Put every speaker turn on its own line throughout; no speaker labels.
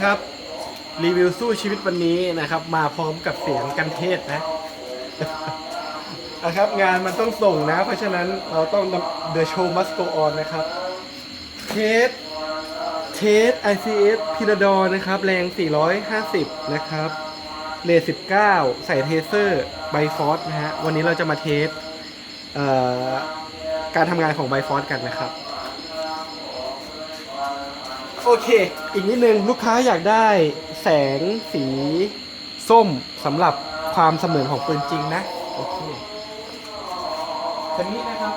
ครับรีวิวสู้ชีวิตวันนี้นะครับ มาพร้อมกับเสียงกันเทศนะนะครับ งานมันต้องส่งนะ เพราะฉะนั้นเราต้อง The show must go on นะครับเทสเทส ICS พิรดอนะครับ แรง 450 นะครับเลท19 ใส่เทเซอร์ไบฟอสนะฮะวันนี้เราจะมาเทสการทำงานของไบฟอสกันนะครับ โอเค อีกนิดนึงลูกค้าอยากได้แสงสีส้มสำหรับความเสมือนของปืนจริงนะ โอเคคันนี้นะครับ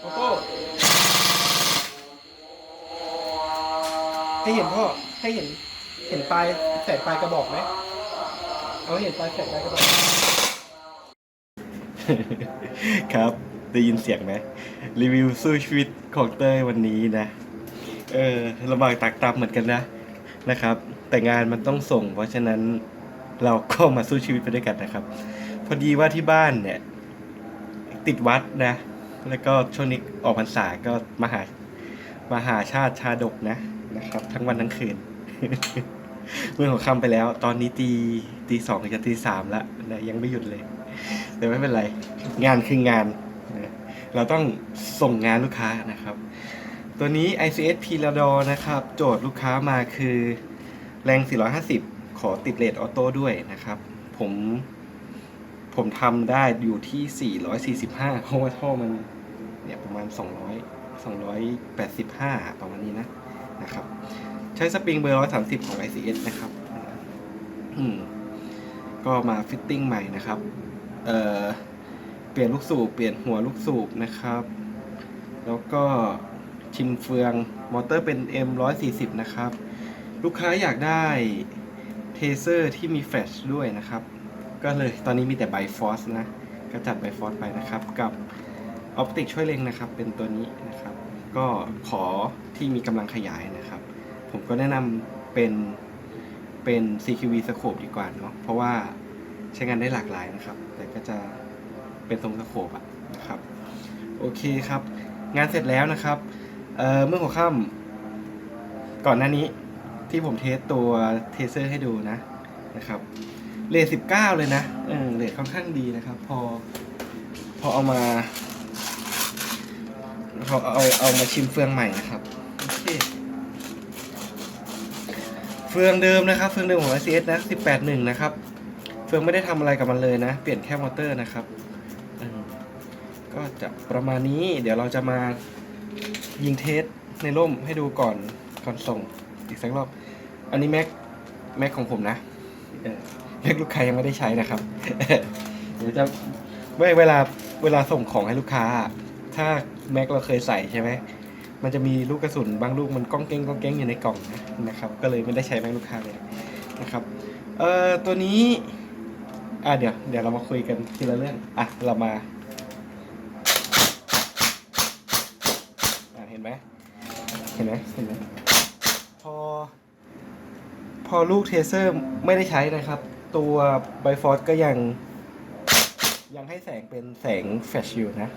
โอโต้ให้เห็นพ่อให้เห็นเห็นปลายแสงปลายกระบอกไหมเอาให้เห็นปลายแสงปลายกระบอก ครับ ได้ยินเสียงไหมรีวิวสู้ชีวิตของเต้ยวันนี้นะ เออลำบากตักตำเหมือนกันนะนะครับ แต่งานมันต้องส่ง เพราะฉะนั้นเราก็มาสู้ชีวิตไปด้วยกันนะครับ พอดีว่าที่บ้านเนี่ย ติดวัดนะ แล้วก็ช่วงนี้ออกพรรษาก็มาหามาหาชาติชาดกนะนะครับ ทั้งวันทั้งคืนเมื่อหัวค่ำไปแล้ว ตอนนี้ตีตีสองจะตีสามแล้วนะยังไม่หยุดเลย แต่ไม่เป็นไร งานคืองาน เราต้องส่งงานลูกค้านะครับ ตัวนี้ ICS p l a d o นะครับ โจทย์ลูกค้ามาคือแรง 450 ขอติดเลทออโต้ด้วยนะครับ ผมผมทำได้อยู่ที่ 445 เพราะว่าท่อมันเนี่ยประมาณ 200 285 ประมาณนี้นะนะครับ ใช้สปริงเบอร์ 130 ของ ICS นะครับ อืมก็มาฟิตติ้งใหม่นะครับ เอ่อ ปลี่ยนลูกสูบเปลี่ยนหัวลูกสูบนะครับ แล้วก็ชิมเฟืองมอเตอร์เป็น M140 นะครับ ลูกค้าอยากได้เทเซอร์ที่มีแฟลชด้วยนะครับ ก็เลยตอนนี้มีแต่ไบฟอสนะ ก็จัดไบฟอสไปนะครับ กับออปติกช่วยเล็งนะครับ เป็นตัวนี้นะครับ ก็ขอที่มีกำลังขยายนะครับ ผมก็แนะนำเป็นเป็น CQV scope ดีกว่าเนาะเพราะว่าใช้งานได้หลากหลายนะครับ แต่ก็จะ เป็นทรงสโคปอะนะครับโอเคครับ งานเสร็จแล้วนะครับเอ่อเมื่อหัวค่ำก่อนหน้านี้ที่ผมเทสตัวเทเซอร์ให้ดูนะนะครับเลทสิบเก้าเลยนะเออเลทค่อนข้างดีนะครับ พอพอเอามาพอเอาเอามาชิมเฟืองใหม่นะครับโอเคเฟืองเดิมนะครับ เฟืองเดิมของ ICS นะ 181 นะครับ เฟืองไม่ได้ทำอะไรกับมันเลยนะ เปลี่ยนแค่มอเตอร์นะครับ จะประมาณนี้ เดี๋ยวเราจะมายิงเทสในร่มให้ดูก่อนก่อนส่งอีกสักรอบ อันนี้แม็กแม็กของผมนะแม็กลูกค้ายังไม่ได้ใช้นะครับ เดี๋ยวจะเวเวลาเวลาส่งของให้ลูกค้า ถ้าแม็กเราเคยใส่ใช่ไหมมันจะมีลูกกระสุนบางลูกมันก้องเก้งก้องเก้งอยู่ในกล่องนะนะครับ ก็เลยไม่ได้ใช้แม็กลูกค้าเลยนะครับ เอ่อตัวนี้ อะเดี๋ยวเดี๋ยวเรามาคุยกันทีละเรื่อง อะเรามาอะเห็น ไหมเห็นไหมเห็นไหมพอ พอลูกเทเซอร์ไม่ได้ใช้นะครับ ตัวไบฟอร์ก็ยัง ยังให้แสงเป็นแสงแฟลชอยู่นะ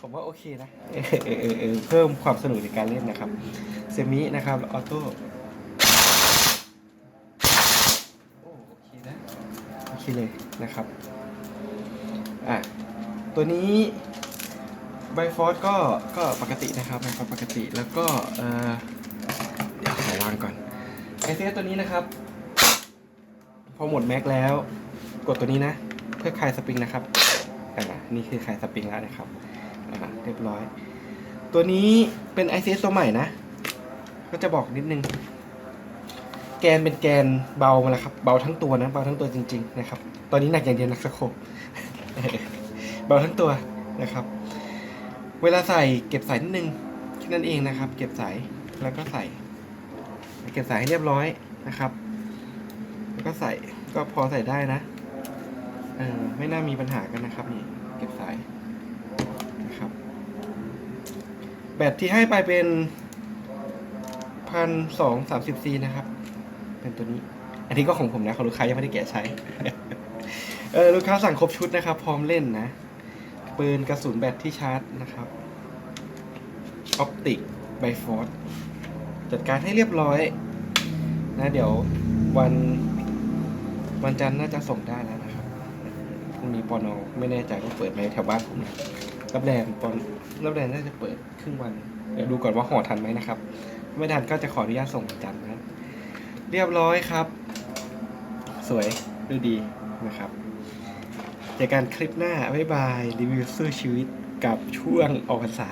ผมว่าโอเคนะเออเออเออเพิ่มความสนุกในการเล่นนะครับเซมินะครับออโต้โอ้โอเคนะโอเคเลยนะครับ อะ ตัวนี้ ไบฟอร์ก็ก็ปกตินะครับไบฟอร์ปกติแล้วก็เออเดี๋ยวขอวางก่อนไอเซตัวนี้นะครับ พอหมดแม็กแล้วกดตัวนี้นะ เพื่อคลายสปริงนะครับอ่านี่คือคลายสปริงแล้วนะครับอ่าเรียบร้อย ตัวนี้เป็น ICS ตัวใหม่นะ ก็จะบอกนิดนึง แกนเป็นแกนเบามาแล้วครับ เบาทั้งตัวนะเบาทั้งตัวจริง ๆ นะครับ ตอนนี้หนักอย่างเดียวหนักสะโคบเบาทั้งตัวนะครับ วลาใส่เก็บสายนิดนึงแค่นั้นเองนะครับ เก็บสายแล้วก็ใส่ เก็บสายให้เรียบร้อยนะครับ แล้วก็ใส่ก็พอใส่ได้นะเออไม่น่ามีปัญหากันนะครับนี่เก็บสายนะครับ แบตที่ให้ไปเป็นพันสองสามสิบซีนะครับ เป็นตัวนี้ อันนี้ก็ของผมนะของลูกค้ายังไม่ได้แกะใช้เออลูกค้าสั่งครบชุดนะครับ พร้อมเล่นนะ ปืนกระสุนแบตที่ชาร์จนะครับออปติกไบฟอร์จัดการให้เรียบร้อย นะเดี๋ยววันวันจันทร์น่าจะส่งได้แล้วนะครับพรุ่งนี้ปอนอไม่แน่ใจว่าเปิดไหมแถวบ้านผมรับแรงปอนรับแรงน่าจะเปิดครึ่งวัน เดี๋ยวดูก่อนว่าห่อทันไหมนะครับ ไม่ทันก็จะขออนุญาตส่งวันจันทร์นะเรียบร้อยครับ สวยดูดีนะครับ เจอกันคลิปหน้าบ๊ายบายรีวิวสู้ชีวิตกับช่วงออกพรรษา